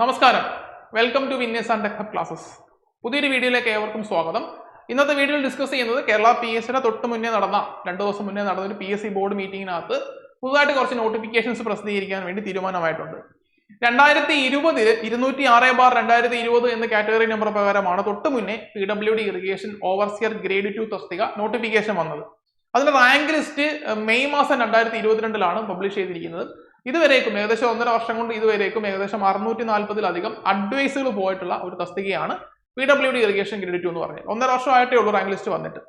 നമസ്കാരം. Welcome to winners and tech hub classes പുതിയൊരു വീഡിയോയിലേക്ക് ഏവർക്കും സ്വാഗതം. ഇന്നത്തെ വീഡിയോയിൽ ഡിസ്കസ് ചെയ്യുന്നത് കേരള പി എസ് തൊട്ട് മുന്നേ നടന്ന രണ്ടു ദിവസം മുന്നേ നടന്ന ഒരു പി എസ് സി ബോർഡ് മീറ്റിംഗിനകത്ത് പുതുതായിട്ട് കുറച്ച് നോട്ടിഫിക്കേഷൻസ് പ്രസിദ്ധീകരിക്കാൻ വേണ്ടി തീരുമാനമായിട്ടുണ്ട്. രണ്ടായിരത്തി ഇരുപതിൽ ഇരുന്നൂറ്റി ആറ് ബാർ രണ്ടായിരത്തി ഇരുപത് എന്ന കാറ്റഗറി നമ്പർ പ്രകാരമാണ് തൊട്ട് മുന്നേ P W D irrigation overseer grade two തസ്തിക നോട്ടിഫിക്കേഷൻ വന്നത്. അതിന്റെ റാങ്ക് ലിസ്റ്റ് മെയ് മാസം രണ്ടായിരത്തി ഇരുപത്തിരണ്ടിലാണ് പബ്ലിഷ് ചെയ്തിരിക്കുന്നത്. ഇതുവരേക്കും ഏകദേശം ഒന്നര വർഷം കൊണ്ട് ഇതുവരേക്കും ഏകദേശം അറുന്നൂറ്റി നാൽപ്പതിലധികം അഡ്വൈസുകൾ പോയിട്ടുള്ള ഒരു തസ്തികയാണ് P W D irrigation credit എന്ന് പറഞ്ഞത്. ഒന്നര വർഷമായിട്ടേ ഉള്ളൂ റാങ്ക് ലിസ്റ്റ് വന്നിട്ട്.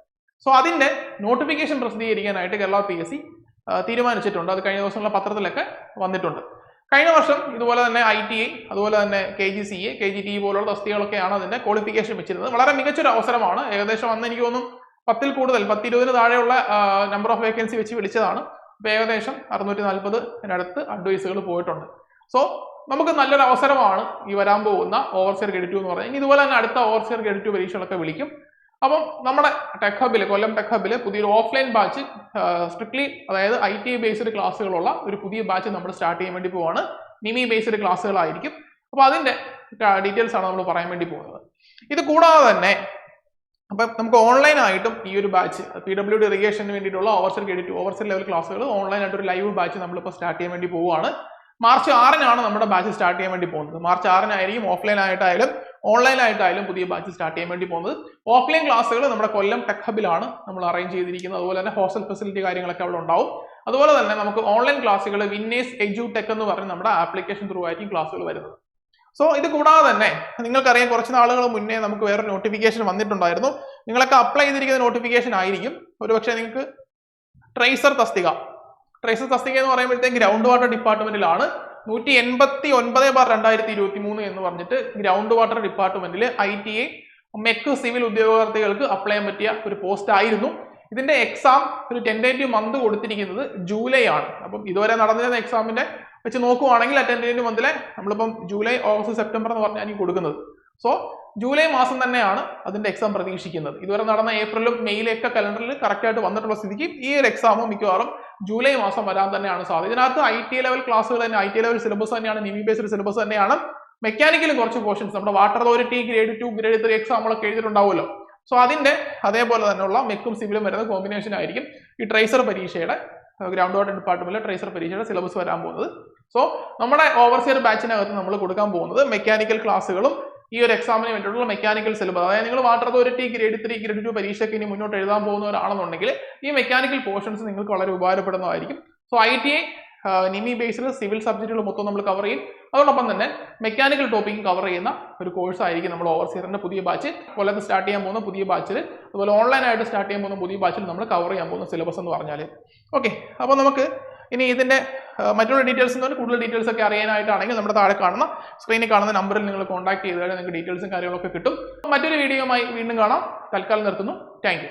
സോ അതിന്റെ നോട്ടിഫിക്കേഷൻ പ്രസിദ്ധീകരിക്കാനായിട്ട് കേരള പി എസ് സി തീരുമാനിച്ചിട്ടുണ്ട്. അത് കഴിഞ്ഞ ദിവസങ്ങളിലെ പത്രത്തിലൊക്കെ വന്നിട്ടുണ്ട്. കഴിഞ്ഞ വർഷം ഇതുപോലെ തന്നെ ഐ ടി ഐ അതുപോലെ തന്നെ K G C A K G T പോലുള്ള തസ്തികകളൊക്കെയാണ് അതിന്റെ ക്വാളിഫിക്കേഷൻ വെച്ചിരുന്നത്. വളരെ മികച്ചൊരു അവസരമാണ്. ഏകദേശം അന്ന് എനിക്ക് തോന്നുന്നു പത്തിൽ കൂടുതൽ പത്തിരുപതിന് താഴെയുള്ള നമ്പർ ഓഫ് വേക്കൻസി വെച്ച് വിളിച്ചതാണ്. അപ്പോൾ ഏകദേശം അറുന്നൂറ്റി നാൽപ്പത് അതിനടുത്ത് അഡ്വൈസുകൾ പോയിട്ടുണ്ട്. സോ നമുക്ക് നല്ലൊരു അവസരമാണ് ഈ വരാൻ പോകുന്ന ഓവർസിയർ ക്രെഡിറ്റ് എന്ന് പറയുന്നത്. ഇതുപോലെ തന്നെ അടുത്ത ഓവർസിയർ ക്രെഡിറ്റ് പരീക്ഷകളൊക്കെ വിളിക്കും. അപ്പം നമ്മുടെ ടെക് ഹബിൽ കൊല്ലം ടെക് ഹബിൽ പുതിയൊരു ഓഫ്ലൈൻ ബാച്ച് സ്ട്രിക്ട്ലി അതായത് ഐ ടി ബേസ്ഡ് ക്ലാസ്സുകളുള്ള ഒരു പുതിയ ബാച്ച് നമ്മൾ സ്റ്റാർട്ട് ചെയ്യാൻ വേണ്ടി പോവാണ്. നിമി ബേസ്ഡ് ക്ലാസ്സുകളായിരിക്കും അപ്പോൾ അതിന്റെ ഡീറ്റെയിൽസ് ആണ് നമ്മൾ പറയാൻ വേണ്ടി പോകുന്നത്. ഇത് കൂടാതെ തന്നെ അപ്പം നമുക്ക് ഓൺലൈൻ ആയിട്ടും ഈ ഒരു ബാച്ച് പി ഡബ്ല്യു ഡി ഇറിഗേഷന് വേണ്ടിയിട്ടുള്ള ഓവർസെൽ ക്രെഡിറ്റ് ഓവർസെൽ ലെവൽ ക്ലാസ്സുകൾ ഓൺലൈൻ ആയിട്ട് ഒരു ലൈവ് ബാച്ച് നമ്മളിപ്പോൾ സ്റ്റാർട്ട് ചെയ്യാൻ വേണ്ടി പോവുകയാണ്. മാർച്ച് ആറിനാണ് നമ്മുടെ ബാച്ച് സ്റ്റാർട്ട് ചെയ്യാൻ വേണ്ടി പോകുന്നത്. മാർച്ച് ആറിനായിരിക്കും ഓഫ്ലൈൻ ആയിട്ടായാലും ഓൺലൈൻ ആയിട്ടായാലും പുതിയ ബാച്ച് സ്റ്റാർട്ട് ചെയ്യാൻ വേണ്ടി പോകുന്നത്. ഓഫ്ലൈൻ ക്ലാസ്സുകൾ നമ്മുടെ കൊല്ലം ടെക് ഹബിലാണ് നമ്മൾ അറേഞ്ച് ചെയ്തിരിക്കുന്നത്. അതുപോലെ തന്നെ ഹോസ്റ്റൽ ഫെസിലിറ്റി കാര്യങ്ങളൊക്കെ അവിടെ ഉണ്ടാവും. അതുപോലെ തന്നെ നമുക്ക് ഓൺലൈൻ ക്ലാസ്സുകൾ വിന്നേഴ്സ് എജു ടെക് എന്ന് പറഞ്ഞ് നമ്മുടെ ആപ്ലിക്കേഷൻ ത്രൂ ആയിരിക്കും ക്ലാസ്സുകൾ വരുന്നത്. സോ ഇത് കൂടാതെ തന്നെ നിങ്ങൾക്കറിയാം കുറച്ച് നാളുകൾ മുന്നേ നമുക്ക് വേറെ നോട്ടിഫിക്കേഷൻ വന്നിട്ടുണ്ടായിരുന്നു. നിങ്ങളൊക്കെ അപ്ലൈ ചെയ്തിരിക്കുന്ന നോട്ടിഫിക്കേഷൻ ആയിരിക്കും. ഒരുപക്ഷെ നിങ്ങൾക്ക് ട്രേസർ തസ്തിക. ട്രേസർ തസ്തിക എന്ന് പറയുമ്പോഴത്തേക്ക് ഗ്രൗണ്ട് വാട്ടർ ഡിപ്പാർട്ട്മെന്റിലാണ് നൂറ്റി എൺപത്തി ഒൻപത് ബാർ രണ്ടായിരത്തി ഇരുപത്തി മൂന്ന് എന്ന് പറഞ്ഞിട്ട് ഗ്രൗണ്ട് വാട്ടർ ഡിപ്പാർട്ട്മെന്റിൽ I T I mech civil ഉദ്യോഗാർത്ഥികൾക്ക് അപ്ലൈ ചെയ്യാൻ പറ്റിയ ഒരു പോസ്റ്റ് ആയിരുന്നു. ഇതിന്റെ എക്സാം ഒരു ടെന്റേറ്റീവ് മന്ത് കൊടുത്തിരിക്കുന്നത് ജൂലൈ ആണ്. അപ്പം ഇതുവരെ നടന്നിരുന്ന എക്സാമിന്റെ വെച്ച് നോക്കുവാണെങ്കിൽ അറ്റൻഡന്റ് മന്തിലെ നമ്മളിപ്പം ജൂലൈ ഓഗസ്റ്റ് സെപ്റ്റംബർ എന്ന് പറഞ്ഞാൽ ഈ കൊടുക്കുന്നത്. സോ ജൂലൈ മാസം തന്നെയാണ് അതിന്റെ എക്സാം പ്രതീക്ഷിക്കുന്നത്. ഇതുവരെ നടന്ന ഏപ്രിലും മെയിലൊക്കെ കലണ്ടറിൽ കറക്റ്റായിട്ട് വന്നിട്ടുള്ള സ്ഥിതിക്ക് ഈ ഒരു എക്സാമും മിക്കവാറും ജൂലൈ മാസം വരാൻ തന്നെയാണ് സാധ്യത. ഇതിനകത്ത് ഐ ടി ലെവൽ ക്ലാസ്സുകൾ തന്നെ ഐ ടി ലെവൽ സിലബസ് തന്നെയാണ് നിമി ബേസ്ഡ് സിലബസ് തന്നെയാണ്. മെക്കാനിക്കലും കുറച്ച് പോർഷൻസ് നമ്മുടെ water authority grade two grade three എക്സാമുകളൊക്കെ എഴുതിയിട്ടുണ്ടാവുമല്ലോ. സോ അതിന്റെ അതേപോലെ തന്നെയുള്ള മെക്കും സിവിലും വരുന്ന കോമ്പിനേഷൻ ആയിരിക്കും ഈ ട്രേസർ പരീക്ഷയുടെ ഗ്രൗണ്ട് വാട്ടർ ഡിപ്പാർട്ട്മെന്റിലെ ട്രേസർ പരീക്ഷയുടെ സിലബസ് വരാൻ പോകുന്നത്. സോ നമ്മുടെ ഓവർസിയർ ബാച്ചിനകത്ത് നമ്മൾ കൊടുക്കാൻ പോകുന്നത് മെക്കാനിക്കൽ ക്ലാസ്സുകളും ഈ ഒരു എക്സാമിന് വേണ്ടിയിട്ടുള്ള മെക്കാനിക്കൽ സിലബസ് അതായത് നിങ്ങൾ water authority grade three grade two പരീക്ഷയ്ക്ക് ഇനി മുന്നോട്ട് എഴുതാൻ പോകുന്നവരാണെന്നുണ്ടെങ്കിൽ ഈ മെക്കാനിക്കൽ പോർഷൻസ് നിങ്ങൾക്ക് വളരെ ഉപകാരപ്പെടുന്നതായിരിക്കും. സോ ഐ ടി ഐ നിമി ബേസ്ഡ് സിവിൽ സബ്ജക്റ്റുകൾ മൊത്തം നമ്മൾ കവർ ചെയ്യും. അതോടൊപ്പം തന്നെ മെക്കാനിക്കൽ ടോപ്പിക് കവർ ചെയ്യുന്ന ഒരു കോഴ്സ് ആയിരിക്കും നമ്മൾ ഓവർസിയറിന്റെ പുതിയ ബാച്ച് കൊല്ലത്ത് സ്റ്റാർട്ട് ചെയ്യാൻ പോകുന്ന പുതിയ ബാച്ചിൽ അതുപോലെ ഓൺലൈനായിട്ട് സ്റ്റാർട്ട് ചെയ്യാൻ പോകുന്ന പുതിയ ബാച്ചിൽ നമ്മൾ കവർ ചെയ്യാൻ പോകുന്ന സിലബസ് എന്ന് പറഞ്ഞാൽ ഓക്കെ അപ്പോൾ നമുക്ക് ഇനി ഇതിന്റെ മറ്റുള്ള ഡീറ്റെയിൽസ് എന്ന് കൂടുതൽ ഡീറ്റെയിൽസ് ഒക്കെ അറിയാനായിട്ടാണെങ്കിൽ നമ്മുടെ താഴെ കാണുന്ന സ്ക്രീനിൽ കാണുന്ന നമ്പറിൽ നിങ്ങൾ കോൺടാക്ട് ചെയ്താൽ നിങ്ങൾക്ക് ഡീറ്റെയിൽസും കാര്യങ്ങളൊക്കെ കിട്ടും. മറ്റൊരു വീഡിയോയുമായി വീണ്ടും കാണാം. തൽക്കാലം നിർത്തുന്നു. താങ്ക്